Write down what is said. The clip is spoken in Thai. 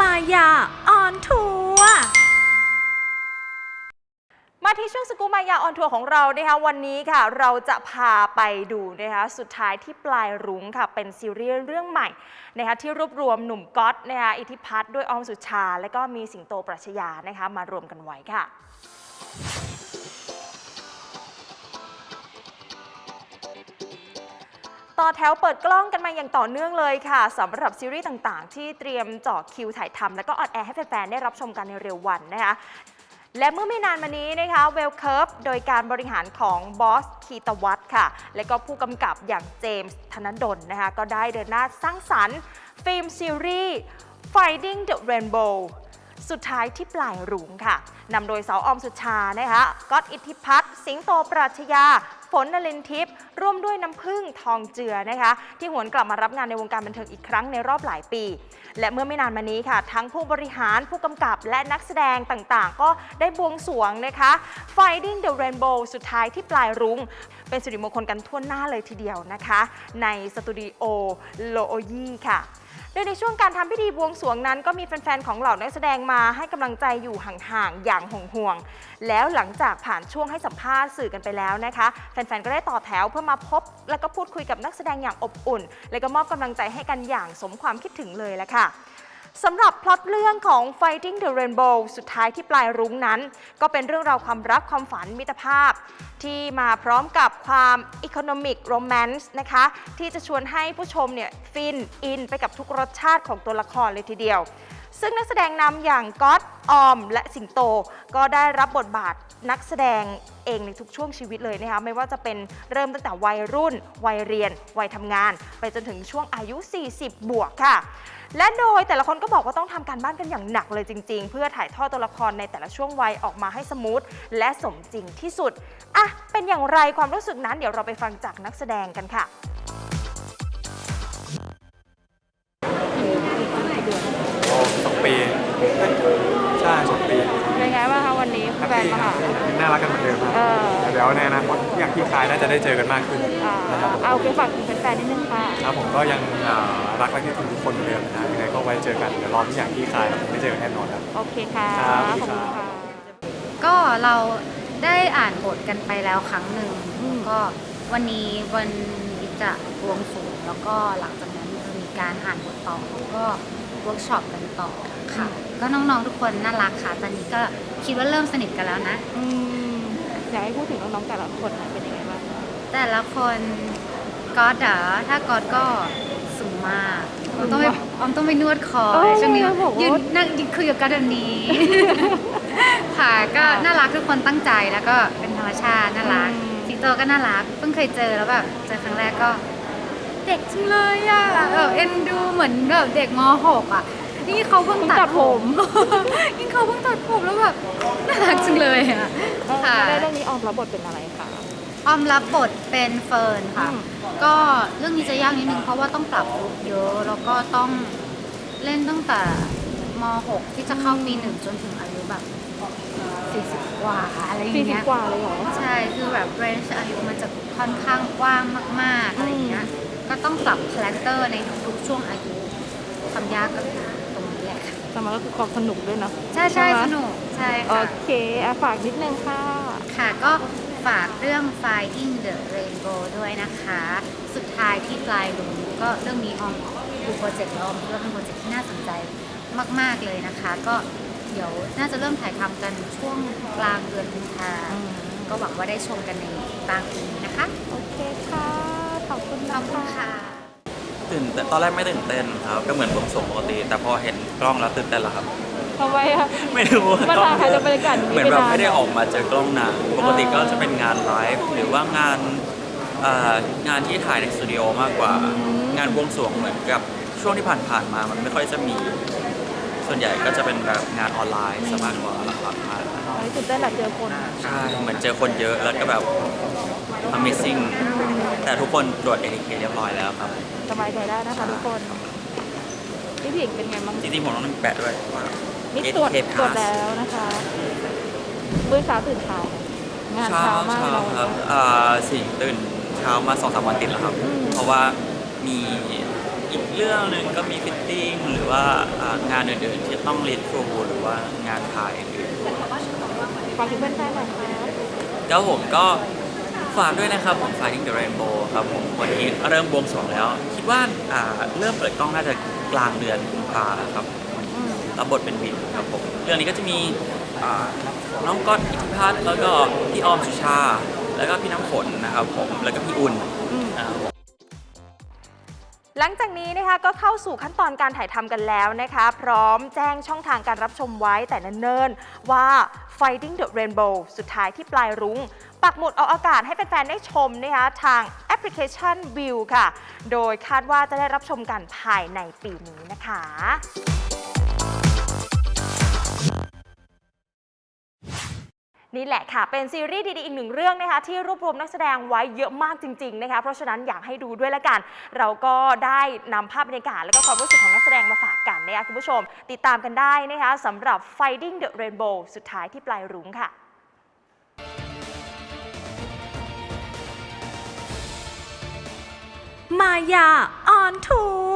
มายาออนทัวร์มาที่ช่วงสกูมายาออนทัวร์ของเรานะคะวันนี้ค่ะ เราจะพาไปดูนะคะสุดท้ายที่ปลายรุ้งค่ะ เป็นซีรีส์เรื่องใหม่นะคะที่รวบรวมหนุ่มก๊อตนะคะอิทธิพัฒน์ด้วยออมสุชา และก็มีสิงโตปรัชญานะคะมารวมกันไว้ค่ะ ต่อแถวเปิดกล้องกันมาอย่างต่อเนื่องเลยค่ะสำหรับซีรีส์ต่างๆ ที่เตรียมเจาะคิวถ่ายทำแล้วก็ออนแอร์ให้แฟนๆได้รับชมกันในเร็ววันนะคะและเมื่อไม่นานมานี้นะคะเวลเคิร์ฟโดยการบริหารของบอสคีตวัตค่ะ และก็ผู้กำกับอย่างเจมส์ธนดลนะคะก็ได้เดินหน้าสร้างสรรค์ฟิล์มซีรีส์ Finding the Rainbow สุดท้ายที่ปลายรุ้งค่ะนำโดยสาวออมสุชานะคะก๊อตอิทธิพัฒน์สิงโตปรัชญา ฝนนลินทิพย์ร่วมด้วยน้ำพึ่งทองเจือนะคะ ที่หวนกลับมารับงานในวงการบันเทิงอีกครั้งในรอบหลายปี และเมื่อไม่นานมานี้ค่ะ ทั้งผู้บริหารผู้กำกับและนักแสดงต่างๆ ก็ได้บวงสรวงนะคะ Finding the Rainbow สุดท้ายที่ปลายรุ้ง เป็นสิริมงคลกันทั่วหน้าเลยทีเดียวนะคะ ในสตูดิโอโลโอยีค่ะโดยในช่วงการทำพิธีบวงสรวงนั้นก็มีแฟนๆ ของเหล่านักแสดงมาให้กำลังใจอยู่ห่างๆ อย่างห่วงๆ แล้วหลังจากผ่านช่วงให้สัมภาษณ์สื่อกันไปแล้วนะคะ แฟนๆ ก็ได้ต่อแถวเพื่อมาพบ แล้วก็พูดคุยกับนักแสดงอย่างอบอุ่น และก็มอบกำลังใจให้กันอย่างสมความคิดถึงเลยละค่ะ สำหรับพล็อตเรื่องของ Fighting the Rainbow สุดท้ายที่ปลายรุ้งนั้น ก็เป็นเรื่องราวความรักความฝันมิตรภาพ ที่มาพร้อมกับความ Economic Romance นะคะ ที่จะชวนให้ผู้ชมเนี่ยฟินอินไปกับทุกรสชาติของตัวละครเลยทีเดียว ซึ่งนักแสดงนำอย่างก๊อตออม และสิงโต ก็ได้รับบทบาทนักแสดงเองในทุกช่วงชีวิตเลยนะคะไม่ว่าจะเป็นเริ่มตั้งแต่วัยรุ่น วัยเรียน วัยทำงาน ไปจนถึงช่วงอายุ 40 บวกค่ะ และโดยแต่ละคนก็บอกว่าต้องทำการบ้านกันอย่างหนักเลยจริง ๆ เพื่อถ่ายทอดตัวละครในแต่ละช่วงวัยออกมาให้สมูทและสมจริงที่สุดอะเป็นอย่างไรความรู้สึกนั้นเดี๋ยวเราไปฟังจากนักแสดงกันค่ะ บ้างคะวันนี้แฮปปี้ครับน่ารักกันเหมือนเดิมครับเออเดี๋ยวในอนาคตอย่างที่คลายน่าจะได้เจอกันมากขึ้นนะครับผมเอาไปฝากถึงแฟนๆนิดนึงค่ะ ครับผมก็ยังอ่ารักและคิดถึงทุกคนเหมือนเดิมนะยังไงก็ไว้เจอกันเดี๋ยวรอทุกอย่างที่คลายแล้วผมได้เจอกันแน่นอนครับ โอเคค่ะครับขอบคุณค่ะ ก็เราได้อ่านบทกันไปแล้วครั้งหนึ่งแล้วก็วันนี้วันนี้จะบวงสรวงแล้วก็หลังจากนั้นจะมีการอ่านบทต่อแล้วก็ เวิร์กช็อปกันต่อค่ะ ก็น้องๆทุกคนน่ารักค่ะ ตอนนี้ก็คิดว่าเริ่มสนิทกันแล้วนะ อืมอยากให้พูดถึงน้องๆแต่ละคนหน่อยเป็นยังไงบ้างแต่ละคนก็เด๋อถ้าก็ก็สูงมากออมต้องไปออมต้องไปนวดคอเออช่วงนี้บอกว่ายืนนั่งยืนคุยกับกันแบบนี้ ค่ะก็น่ารักทุกคนตั้งใจแล้วก็เป็นธรรมชาติน่ารักสิงโตก็น่ารักเพิ่งเคยเจอแล้วแบบเจอครั้งแรกก็ เด็กจังเลยอะแบบเอ็นดูเหมือนแบบเด็กม .6 อะนี่เขาเพิ่งตัดผม นี่เขาเพิ่งตัดผมแล้วแบบน่ารักจังเลยอะค่ะแล้วเรื่องนี้ออมรับบทเป็นอะไรคะออมรับบทเป็นเฟิร์นค่ะอืมก็เรื่องนี้จะยากนิดนึงเพราะว่าต้องปรับลุคเยอะแล้วก็ต้องเล่นตั้งแต่ม .6 ที่จะเข้าปีหนึ่งจนถึงอายุแบบ40 กว่าอะไรอย่างสี่สิบเงี้ยกว่าเลยเหรอ ใช่ คือแบบเรนจ์อายุมันจะค่อนข้างกว้างมาก ๆ อะไรอย่างเงี้ย ก็ต้องปรับคาแรคเตอร์ในทุกๆช่วงอายุความยากก็คือตรงนี้แหละค่ะแต่มันก็คือความสนุกด้วยเนาะใช่ใช่ไหมสนุกใช่โอค่ะ เคอะฝากนิดนึงค่ะ ค่ะก็ฝากเรื่อง Finding the Rainbow ด้วยนะคะ สุดท้ายที่ปลายลุงก็เรื่องนี้ออมดูโปรเจกต์แล้วออมคิดว่าเป็นโปรเจกต์ที่น่าสนใจมาก ๆ เลยนะคะ ก็เดี๋ยวน่าจะเริ่มถ่ายทำกันช่วงกลางเดือนกุมภาอืมก็หวังว่าได้ชมกันในกลางปีนี้นะคะ โอเคค่ะ ขอบคุณขอบคุณค่ะตื่นเต้นตอนแรกไม่ตื่นเต้นครับ ก็เหมือนบวงสรวงปกติ แต่พอเห็นกล้องแล้วตื่นเต้นแล้วครับ ทำไมอะไม่รู้ว่ามันกล้องห่างหายจากบรรยากาศอย่างนี้เหมือนแบบไปนานไม่ได้ออกมาเจอกล้องนานปกติก็จะเป็นงานไลฟ์หรือว่างานเอ่องานที่ถ่ายในสตูดิโอมากกว่า งานบวงสรวงเหมือนกับช่วงที่ผ่านๆมามันไม่ค่อยจะมี ส่วนใหญ่ก็จะเป็นแบบงานออนไลน์ซะมากกว่าหลักๆมาอันนี้ตื่นเต้นแหละเจอคนใช่เหมือนเจอคนเยอะแล้วก็แบบ Amazing แต่ทุกคนตรวจ ATK เรียบร้อยแล้วครับสบายใจได้นะคะทุกคนพี่ผิงเป็นไงบ้างจริงๆผมต้องแปะด้วยว่านี่ตรวจ ATK ตรวจ pass แล้วนะคะมื้อเช้าตื่นเช้างานเช้าเช้ามากเช้าเราครับอ่าสิ่งตื่นเช้ามาสองสามวันติดแล้วครับอืมเพราะว่ามี อีกเรื่องหนึ่งก็มีฟิตติ้งหรือว่าอ่างานอื่นๆที่ต้องเรียนครูหรือว่างานถ่ายอื่นๆด้วยฝากถึงแฟนๆหน่อยครับแล้วผมก็ฝากด้วยนะครับผม Fighting the Rainbow ครับผมวันนี้เริ่มบวงสรวงแล้ว คิดว่าอ่าเริ่มเปิดกล้องน่าจะกลางเดือนกุมภาครับรับบทเป็นวินครับผมเรื่องนี้ก็จะมีอ่าน้องก๊อตอิทธิพัฒน์แล้วก็พี่ออมสุชา แล้วก็พี่น้ำฝนนะครับผมแล้วก็พี่อุ่นนะครับผม หลังจากนี้นะคะก็เข้าสู่ขั้นตอนการถ่ายทำกันแล้วนะคะ พร้อมแจ้งช่องทางการรับชมไว้แต่เนิ่นๆ ว่า Fighting the Rainbow สุดท้ายที่ปลายรุง้ง ปักหมุดออกอากาศให้แฟนๆ ได้ชมนะคะทางแอปพลิเคชัน View ค่ะ โดยคาดว่าจะได้รับชมกันภายในปีนี้นะคะ นี่แหละค่ะ เป็นซีรีส์ดีๆอีกหนึ่งเรื่องนะคะที่รวบรวมนักแสดงไว้เยอะมากจริงๆนะคะเพราะฉะนั้นอยากให้ดูด้วยละกัน เราก็ได้นำภาพบรรยากาศและก็ความรู้สึกของนักแสดงมาฝากกันนะคะคุณผู้ชม ติดตามกันได้นะคะสำหรับ Fighting the Rainbow สุดท้ายที่ปลายรุ้งค่ะ มายาออนทัว